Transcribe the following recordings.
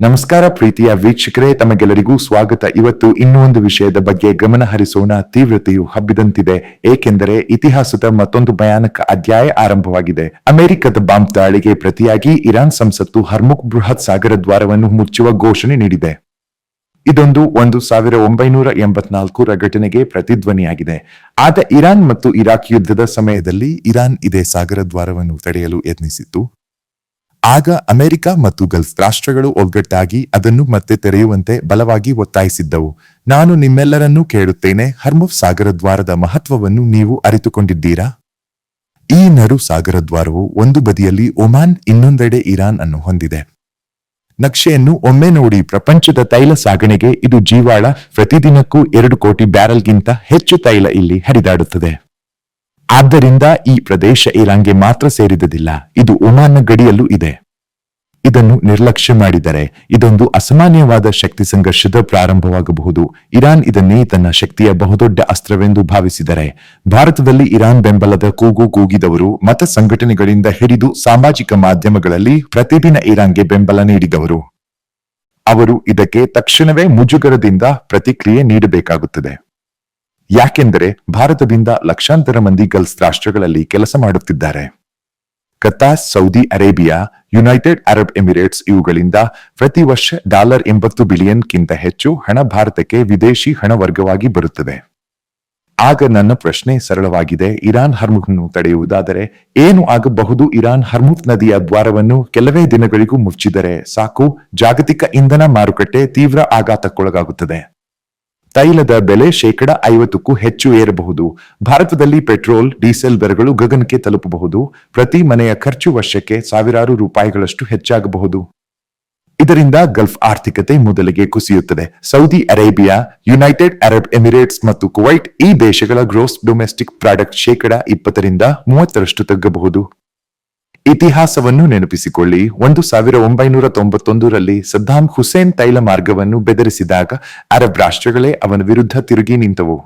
ನಮಸ್ಕಾರ ಪ್ರೀತಿಯ ವೀಕ್ಷಕರೇ, ತಮಗೆಲ್ಲರಿಗೂ ಸ್ವಾಗತ. ಇವತ್ತು ಇನ್ನೂ ಒಂದು ವಿಷಯದ ಬಗ್ಗೆ ಗಮನ ಹರಿಸೋಣ. ತೀವ್ರತೆಯು ಹಬ್ಬಿದಂತಿದೆ. ಏಕೆಂದರೆ ಇತಿಹಾಸದ ಮತ್ತೊಂದು ಭಯಾನಕ ಅಧ್ಯಾಯ ಆರಂಭವಾಗಿದೆ. ಅಮೆರಿಕದ ಬಾಂಬ್ ದಾಳಿಗೆ ಪ್ರತಿಯಾಗಿ ಇರಾನ್ ಸಂಸತ್ತು ಹರ್ಮುಖ್ ಬೃಹತ್ ಸಾಗರ ದ್ವಾರವನ್ನು ಮುಚ್ಚುವ ಘೋಷಣೆ ನೀಡಿದೆ. ಇದೊಂದು ಒಂದು ಸಾವಿರ ಒಂಬೈನೂರ ಎಂಬತ್ನಾಲ್ಕರ ಘಟನೆಗೆ ಪ್ರತಿಧ್ವನಿಯಾಗಿದೆ. ಆದ ಇರಾನ್ ಮತ್ತು ಇರಾಕ್ ಯುದ್ಧದ ಸಮಯದಲ್ಲಿ ಇರಾನ್ ಇದೇ ಸಾಗರ ದ್ವಾರವನ್ನು ತಡೆಯಲು ಯತ್ನಿಸಿತ್ತು. ಆಗ ಅಮೆರಿಕ ಮತ್ತು ಗಲ್ಫ್ ರಾಷ್ಟ್ರಗಳು ಒಗ್ಗಟ್ಟಾಗಿ ಅದನ್ನು ಮತ್ತೆ ತೆರೆಯುವಂತೆ ಬಲವಾಗಿ ಒತ್ತಾಯಿಸಿದ್ದವು. ನಾನು ನಿಮ್ಮೆಲ್ಲರನ್ನೂ ಕೇಳುತ್ತೇನೆ, ಹರ್ಮುಫ್ ಸಾಗರ ದ್ವಾರದ ಮಹತ್ವವನ್ನು ನೀವು ಅರಿತುಕೊಂಡಿದ್ದೀರಾ? ಈ ನರು ಸಾಗರ ದ್ವಾರವು ಒಂದು ಬದಿಯಲ್ಲಿ ಒಮಾನ್, ಇನ್ನೊಂದೆಡೆ ಇರಾನ್ ಅನ್ನು ಹೊಂದಿದೆ. ನಕ್ಷೆಯನ್ನು ಒಮ್ಮೆ ನೋಡಿ ಪ್ರಪಂಚದ ತೈಲ ಸಾಗಣೆಗೆ ಇದು ಜೀವಾಳ, ಪ್ರತಿದಿನಕ್ಕೂ ಎರಡು ಕೋಟಿ ಬ್ಯಾರಲ್ಗಿಂತ ಹೆಚ್ಚು ತೈಲ ಇಲ್ಲಿ ಹರಿದಾಡುತ್ತದೆ. ಆದ್ದರಿಂದ ಈ ಪ್ರದೇಶ ಇರಾನ್ಗೆ ಮಾತ್ರ ಸೇರಿದದಿಲ್ಲ. ಇದು ಒಮಾನ್ನ ಗಡಿಯಲ್ಲೂ ಇದೆ. ಇದನ್ನು ನಿರ್ಲಕ್ಷ್ಯ ಮಾಡಿದರೆ ಇದೊಂದು ಅಸಾಮಾನ್ಯವಾದ ಶಕ್ತಿ ಸಂಘರ್ಷದ ಪ್ರಾರಂಭವಾಗಬಹುದು. ಇರಾನ್ ಇದನ್ನೇ ತನ್ನ ಶಕ್ತಿಯ ಬಹುದೊಡ್ಡ ಅಸ್ತ್ರವೆಂದು ಭಾವಿಸಿದರೆ, ಭಾರತದಲ್ಲಿ ಇರಾನ್ ಬೆಂಬಲದ ಕೂಗು ಕೂಗಿದವರು ಮತ ಸಂಘಟನೆಗಳಿಂದ ಹಿಡಿದು ಸಾಮಾಜಿಕ ಮಾಧ್ಯಮಗಳಲ್ಲಿ ಪ್ರತಿದಿನ ಇರಾನ್ಗೆ ಬೆಂಬಲ ನೀಡಿದವರು. ಅವರು ಇದಕ್ಕೆ ತಕ್ಷಣವೇ ಮುಜುಗರದಿಂದ ಪ್ರತಿಕ್ರಿಯೆ ನೀಡಬೇಕಾಗುತ್ತದೆ. ಯಾಕೆಂದರೆ ಭಾರತದಿಂದ ಲಕ್ಷಾಂತರ ಮಂದಿ ಗಲ್ಫ್ ರಾಷ್ಟ್ರಗಳಲ್ಲಿ ಕೆಲಸ ಮಾಡುತ್ತಿದ್ದಾರೆ. Qatar, Saudi Arabia, United Arab Emirates ಇವುಗಳಿಂದ ಪ್ರತಿ ವರ್ಷ ಡಾಲರ್ ಎಂಬತ್ತು ಬಿಲಿಯನ್ಗಿಂತ ಹೆಚ್ಚು ಹಣ ಭಾರತಕ್ಕೆ ವಿದೇಶಿ ಹಣ ವರ್ಗವಾಗಿ ಬರುತ್ತದೆ. ಆಗ ನನ್ನ ಪ್ರಶ್ನೆ ಸರಳವಾಗಿದೆ. ಇರಾನ್ ಹರ್ಮುಖ್ನ್ನು ತಡೆಯುವುದಾದರೆ ಏನು ಆಗಬಹುದು? ಇರಾನ್ ಹರ್ಮುಖ್ ನದಿಯ ದ್ವಾರವನ್ನು ಕೆಲವೇ ದಿನಗಳಿಗೂ ಮುಚ್ಚಿದರೆ ಸಾಕು. ಜಾಗತಿಕ ಇಂಧನ ಮಾರುಕಟ್ಟೆ ತೀವ್ರ ಆಘಾತಕ್ಕೊಳಗಾಗುತ್ತದೆ. ತೈಲದ ಬೆಲೆ ಶೇಕಡ ಐವತ್ತಕ್ಕೂ ಹೆಚ್ಚು ಏರಬಹುದು. ಭಾರತದಲ್ಲಿ ಪೆಟ್ರೋಲ್, ಡೀಸೆಲ್ ದರಗಳು ಗಗನಕ್ಕೆ ತಲುಪಬಹುದು. ಪ್ರತಿ ಮನೆಯ ಖರ್ಚು ವರ್ಷಕ್ಕೆ ಸಾವಿರಾರು ರೂಪಾಯಿಗಳಷ್ಟು ಹೆಚ್ಚಾಗಬಹುದು. ಇದರಿಂದ ಗಲ್ಫ್ ಆರ್ಥಿಕತೆ ಮೊದಲಿಗೆ ಕುಸಿಯುತ್ತದೆ. Saudi Arabia, United Arab Emirates ಮತ್ತು ಕುವೈಟ್ ಈ ದೇಶಗಳ ಗ್ರೋಸ್ ಡೊಮೆಸ್ಟಿಕ್ ಪ್ರಾಡಕ್ಟ್ ಶೇಕಡ ಇಪ್ಪತ್ತರಿಂದ ಮೂವತ್ತರಷ್ಟು ತಗ್ಗಬಹುದು. ಇತಿಹಾಸವನ್ನು ನೆನಪಿಸಿಕೊಳ್ಳಿ. ಒಂದು ಸಾವಿರ ಒಂಬೈನೂರ ತೊಂಬತ್ತೊಂದರಲ್ಲಿ ಸದ್ದಾಂ ಹುಸೇನ್ ತೈಲ ಮಾರ್ಗವನ್ನು ಬೆದರಿಸಿದಾಗ ಅರಬ್ ರಾಷ್ಟ್ರಗಳೇ ಅವನ ವಿರುದ್ಧ ತಿರುಗಿ ನಿಂತವು.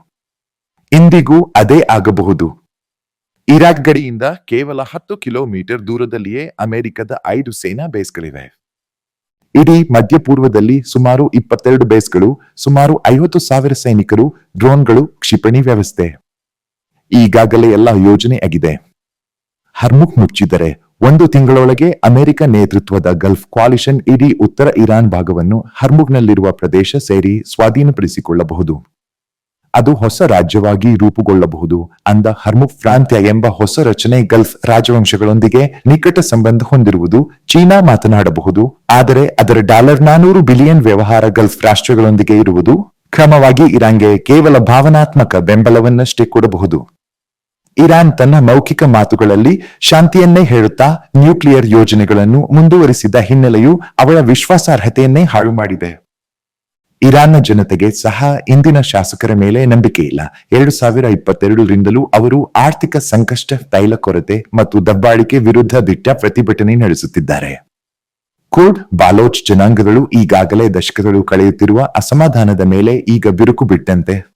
ಇಂದಿಗೂ ಅದೇ ಆಗಬಹುದು. ಇರಾಕ್ ಗಡಿಯಿಂದ ಕೇವಲ ಹತ್ತು ಕಿಲೋಮೀಟರ್ ದೂರದಲ್ಲಿಯೇ ಅಮೆರಿಕದ ಐದು ಸೇನಾ ಬೇಸ್ಗಳಿವೆ. ಇಡೀ ಮಧ್ಯಪೂರ್ವದಲ್ಲಿ ಸುಮಾರು ಇಪ್ಪತ್ತೆರಡು ಬೇಸ್ಗಳು, ಸುಮಾರು ಐವತ್ತು ಸಾವಿರ ಸೈನಿಕರು, ಡ್ರೋನ್ಗಳು, ಕ್ಷಿಪಣಿ ವ್ಯವಸ್ಥೆ. ಈಗಾಗಲೇ ಎಲ್ಲ ಯೋಜನೆ ಆಗಿದೆ ಹರ್ಮುಖ್ ಮುಚ್ಚಿದರೆ ಒಂದು ತಿಂಗಳೊಳಗೆ ಅಮೆರಿಕ ನೇತೃತ್ವದ ಗಲ್ಫ್ ಕ್ವಾಲಿಷನ್ ಇಡೀ ಉತ್ತರ ಇರಾನ್ ಭಾಗವನ್ನು ಹರ್ಮುಗ್ನಲ್ಲಿರುವ ಪ್ರದೇಶ ಸೇರಿ ಸ್ವಾಧೀನಪಡಿಸಿಕೊಳ್ಳಬಹುದು. ಅದು ಹೊಸ ರಾಜ್ಯವಾಗಿ ರೂಪುಗೊಳ್ಳಬಹುದು ಅಂದ ಹರ್ಮುಖ್ ಪ್ರಾಂತ್ಯ ಎಂಬ ಹೊಸ ರಚನೆ ಗಲ್ಫ್ ರಾಜವಂಶಗಳೊಂದಿಗೆ ನಿಕಟ ಸಂಬಂಧ ಹೊಂದಿರುವುದು ಚೀನಾ ಮಾತನಾಡಬಹುದು. ಆದರೆ ಅದರ ಡಾಲರ್ ನಾನೂರು ಬಿಲಿಯನ್ ವ್ಯವಹಾರ ಗಲ್ಫ್ ರಾಷ್ಟ್ರಗಳೊಂದಿಗೆ ಇರುವುದು ಕ್ರಮವಾಗಿ ಇರಾನ್ಗೆ ಕೇವಲ ಭಾವನಾತ್ಮಕ ಬೆಂಬಲವನ್ನಷ್ಟೇ ಕೊಡಬಹುದು. ಇರಾನ್ ತನ್ನ ಮೌಖಿಕ ಮಾತುಗಳಲ್ಲಿ ಶಾಂತಿಯನ್ನೇ ಹೇಳುತ್ತಾ ನ್ಯೂಕ್ಲಿಯರ್ ಯೋಜನೆಗಳನ್ನು ಮುಂದುವರಿಸಿದ ಹಿನ್ನೆಲೆಯು ಅವಳ ವಿಶ್ವಾಸಾರ್ಹತೆಯನ್ನೇ ಹಾಳು ಮಾಡಿದೆ. ಇರಾನ್ನ ಜನತೆಗೆ ಸಹ ಇಂದಿನ ಶಾಸಕರ ಮೇಲೆ ನಂಬಿಕೆ ಇಲ್ಲ. ಎರಡು ಸಾವಿರ ಇಪ್ಪತ್ತೆರಡರಿಂದಲೂ ಅವರು ಆರ್ಥಿಕ ಸಂಕಷ್ಟ, ತೈಲ ಕೊರತೆ ಮತ್ತು ದಬ್ಬಾಳಿಕೆ ವಿರುದ್ಧ ದಿಟ್ಟ ಪ್ರತಿಭಟನೆ ನಡೆಸುತ್ತಿದ್ದಾರೆ. ಕೂಡ್ ಬಾಲೋಚ್ ಜನಾಂಗಗಳು ಈಗಾಗಲೇ ದಶಕಗಳು ಕಳೆಯುತ್ತಿರುವ ಅಸಮಾಧಾನದ ಮೇಲೆ ಈಗ ಬಿರುಕು ಬಿಟ್ಟಂತೆ.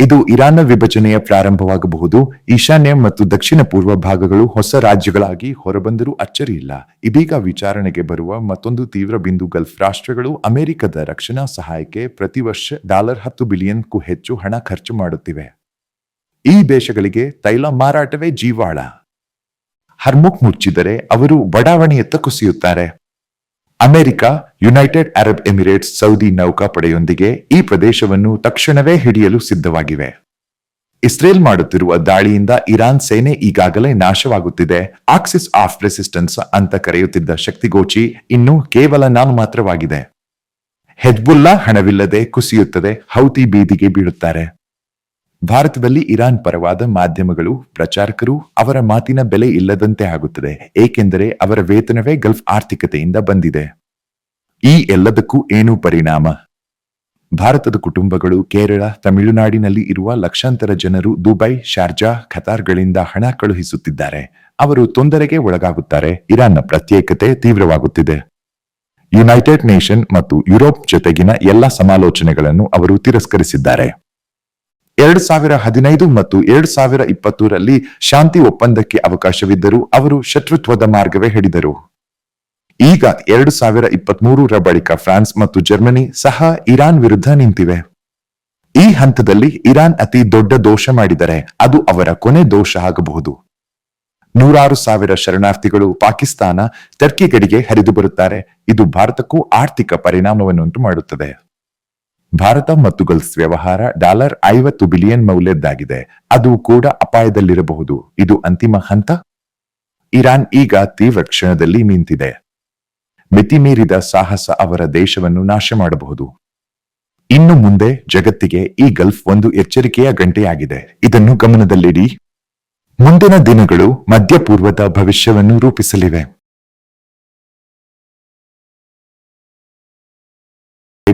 ಇದು ಇರಾನ್ನ ವಿಭಜನೆಯ ಪ್ರಾರಂಭವಾಗಬಹುದು. ಈಶಾನ್ಯ ಮತ್ತು ದಕ್ಷಿಣ ಪೂರ್ವ ಭಾಗಗಳು ಹೊಸ ರಾಜ್ಯಗಳಾಗಿ ಹೊರಬಂದರೂ ಅಚ್ಚರಿಯಿಲ್ಲ ಇದೀಗ ವಿಚಾರಣೆಗೆ ಬರುವ ಮತ್ತೊಂದು ತೀವ್ರ ಬಿಂದು ಗಲ್ಫ್ ರಾಷ್ಟ್ರಗಳು ಅಮೆರಿಕದ ರಕ್ಷಣಾ ಸಹಾಯಕ್ಕೆ ಪ್ರತಿ ವರ್ಷ ಡಾಲರ್ ಹತ್ತು ಬಿಲಿಯನ್ಗೂ ಹೆಚ್ಚು ಹಣ ಖರ್ಚು ಮಾಡುತ್ತಿವೆ. ಈ ದೇಶಗಳಿಗೆ ತೈಲ ಮಾರಾಟವೇ ಜೀವಾಳ. ಹರ್ಮುಖ್ ಮುಚ್ಚಿದರೆ ಅವರು ಬಡಾವಣೆಯತ್ತ ಕುಸಿಯುತ್ತಾರೆ. America United Arab Emirates Saudi ನೌಕಾಪಡೆಯೊಂದಿಗೆ ಈ ಪ್ರದೇಶವನ್ನು ತಕ್ಷಣವೇ ಹಿಡಿಯಲು ಸಿದ್ಧವಾಗಿವೆ. ಇಸ್ರೇಲ್ ಮಾಡುತ್ತಿರುವ ದಾಳಿಯಿಂದ ಇರಾನ್ ಸೇನೆ ಈಗಾಗಲೇ ನಾಶವಾಗುತ್ತಿದೆ. ಆಕ್ಸಿಸ್ ಆಫ್ ರೆಸಿಸ್ಟೆನ್ಸ್ ಅಂತ ಕರೆಯುತ್ತಿದ್ದ ಶಕ್ತಿಗೋಚಿ ಇನ್ನು ಕೇವಲ ನಾನು ಮಾತ್ರವಾಗಿದೆ. ಹೆಜ್ಬುಲ್ಲಾ ಹಣವಿಲ್ಲದೆ ಕುಸಿಯುತ್ತದೆ, ಹೌತಿ ಬೀದಿಗೆ ಬೀಳುತ್ತಾರೆ. ಭಾರತದಲ್ಲಿ ಇರಾನ್ ಪರವಾದ ಮಾಧ್ಯಮಗಳು, ಪ್ರಚಾರಕರು ಅವರ ಮಾತಿನ ಬೆಲೆ ಇಲ್ಲದಂತೆ ಆಗುತ್ತದೆ, ಏಕೆಂದರೆ ಅವರ ವೇತನವೇ ಗಲ್ಫ್ ಆರ್ಥಿಕತೆಯಿಂದ ಬಂದಿದೆ. ಈ ಎಲ್ಲದಕ್ಕೂ ಏನು ಪರಿಣಾಮ? ಭಾರತದ ಕುಟುಂಬಗಳು ಕೇರಳ, ತಮಿಳುನಾಡಿನಲ್ಲಿ ಇರುವ ಲಕ್ಷಾಂತರ ಜನರು ದುಬೈ, ಶಾರ್ಜಾ, ಖತಾರ್ಗಳಿಂದ ಹಣ ಕಳುಹಿಸುತ್ತಿದ್ದಾರೆ. ಅವರು ತೊಂದರೆಗೆ ಒಳಗಾಗುತ್ತಾರೆ, ಇರಾನ್ನ ಪ್ರತ್ಯೇಕತೆ ತೀವ್ರವಾಗುತ್ತಿದೆ. ಯುನೈಟೆಡ್ ನೇಷನ್ ಮತ್ತು ಯುರೋಪ್ ಜೊತೆಗಿನ ಎಲ್ಲ ಸಮಾಲೋಚನೆಗಳನ್ನು ಅವರು ತಿರಸ್ಕರಿಸಿದ್ದಾರೆ. ಎರಡು ಸಾವಿರ ಹದಿನೈದು ಮತ್ತು ಎರಡು ಸಾವಿರ ಇಪ್ಪತ್ತೂರಲ್ಲಿ ಶಾಂತಿ ಒಪ್ಪಂದಕ್ಕೆ ಅವಕಾಶವಿದ್ದರೂ ಅವರು ಶತ್ರುತ್ವದ ಮಾರ್ಗವೇ ಹಿಡಿದರು. ಈಗ ಎರಡು ಸಾವಿರ ಇಪ್ಪತ್ಮೂರರ ಬಳಿಕ ಫ್ರಾನ್ಸ್ ಮತ್ತು ಜರ್ಮನಿ ಸಹ ಇರಾನ್ ವಿರುದ್ಧ ನಿಂತಿವೆ. ಈ ಹಂತದಲ್ಲಿ ಇರಾನ್ ಅತಿ ದೊಡ್ಡ ದೋಷ ಮಾಡಿದರೆ ಅದು ಅವರ ಕೊನೆ ದೋಷ ಆಗಬಹುದು. ನೂರಾರು ಸಾವಿರ ಶರಣಾರ್ಥಿಗಳು ಪಾಕಿಸ್ತಾನ ಟರ್ಕಿ ಗಡಿಗೆ ಹರಿದು ಬರುತ್ತಾರೆ ಇದು ಭಾರತಕ್ಕೂ ಆರ್ಥಿಕ ಪರಿಣಾಮವನ್ನುಂಟು ಮಾಡುತ್ತದೆ. ಭಾರತ ಮತ್ತು ಗಲ್ಫ್ ವ್ಯವಹಾರ ಡಾಲರ್ ಐವತ್ತು ಬಿಲಿಯನ್ ಮೌಲ್ಯದ್ದಾಗಿದೆ. ಅದು ಕೂಡ ಅಪಾಯದಲ್ಲಿರಬಹುದು. ಇದು ಅಂತಿಮ ಹಂತ? ಇರಾನ್ ಈಗ ತೀವ್ರ ಕ್ಷಣದಲ್ಲಿ ನಿಂತಿದೆ. ಮಿತಿಮೀರಿದ ಸಾಹಸ ಅವರ ದೇಶವನ್ನು ನಾಶ ಮಾಡಬಹುದು. ಇನ್ನು ಮುಂದೆ ಜಗತ್ತಿಗೆ ಈ ಗಲ್ಫ್ ಒಂದು ಎಚ್ಚರಿಕೆಯ ಗಂಟೆಯಾಗಿದೆ. ಇದನ್ನು ಗಮನದಲ್ಲಿಡಿ. ಮುಂದಿನ ದಿನಗಳು ಮಧ್ಯಪೂರ್ವದ ಭವಿಷ್ಯವನ್ನು ರೂಪಿಸಲಿವೆ.